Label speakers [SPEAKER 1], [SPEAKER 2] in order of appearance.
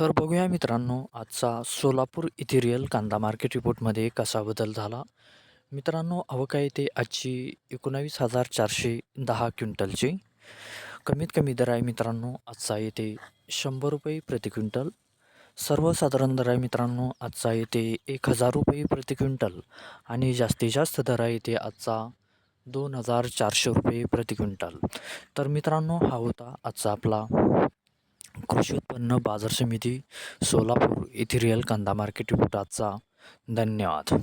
[SPEAKER 1] तर बघूया मित्रांनो आजचा सोलापूर इथेरियल कांदा मार्केट रिपोर्टमध्ये कसा बदल झाला? मित्रांनो अवका आहे आजची एकोणावीस हजार चारशे दहा क्विंटलची. कमीत कमी दर आहे मित्रांनो आजचा येते शंभर रुपये प्रति क्विंटल. सर्वसाधारण दर आहे मित्रांनो आजचा येते एक हजार रुपये प्रति क्विंटल. आणि जास्तीत जास्त दर आहे ते आजचा दोन हजार चारशे रुपये प्रति क्विंटल. तर मित्रांनो हा होता आजचा आपला कृषी उत्पन्न बाजार समिती सोलापूर येथे रिअल कांदा मार्केट रिपोर्ट आजचा. धन्यवाद.